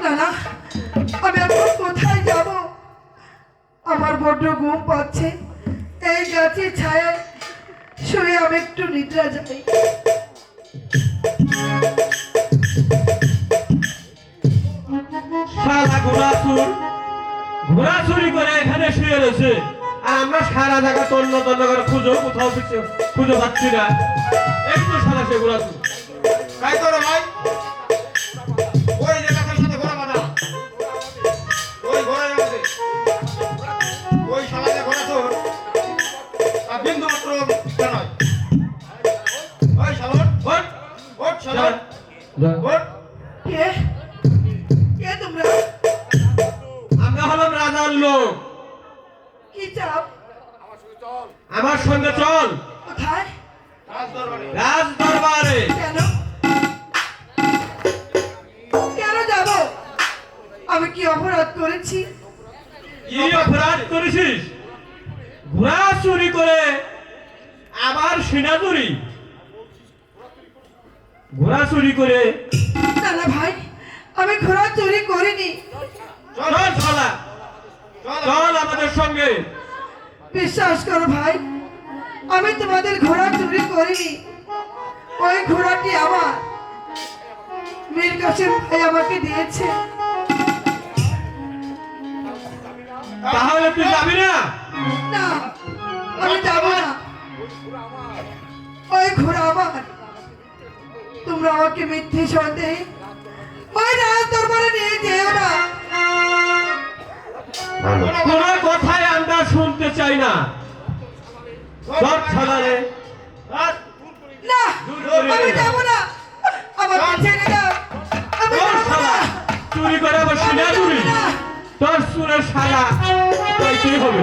না না আমি এখন কোথায় যাব? আমার বড্ড ঘুম পাচ্ছে। এই গাছের ছায়ায় শুয়ে আমি একটু নিদ্রা যাই। করে এখানে শুয়ে রয়েছে। আর আমরা সারা জায়গা খুঁজো কোথাও খুঁজে পাচ্ছি না। একটু শালা সে ঘোড়াসুর তাই করো ভাই। কি চাপ? আমার সঙ্গে চল। কোথায়? রাজ দরবারে কেন? কেন যাব? আমি কি অপরাধ করেছি? কি অপরাধ করেছিস? ঘোড়া চুরি করে আবার সিনা চুরি। ঘোড়া চুরি করে না ভাই আমি ঘোড়া চুরি করিনি। চল চল শালা চল আমাদের সঙ্গে। বিশ্বাস করো ভাই আমি তোমাদের ঘোড়া চুরি করিনি। ওই ঘোড়াটি আমার। মীর কাসিম ভাই আমাকে দিয়েছে। তাহলে তুই যাবি না? না আমি যাব না। ওই ঘোড়া আমার। তোমরা আমাকে মিথ্যে সন্দেহে ওই রাজ দরবারে নিয়ে যেও না। কোন কথাই আমরা শুনতে চাই না। চল শালা রে রাজ না আমি যাব না। আমাকে ছেড়ে দাও। আমি যাব না। চুরি করে আবার সিনা চুরি। তোর সুরের তাই তুই হবে।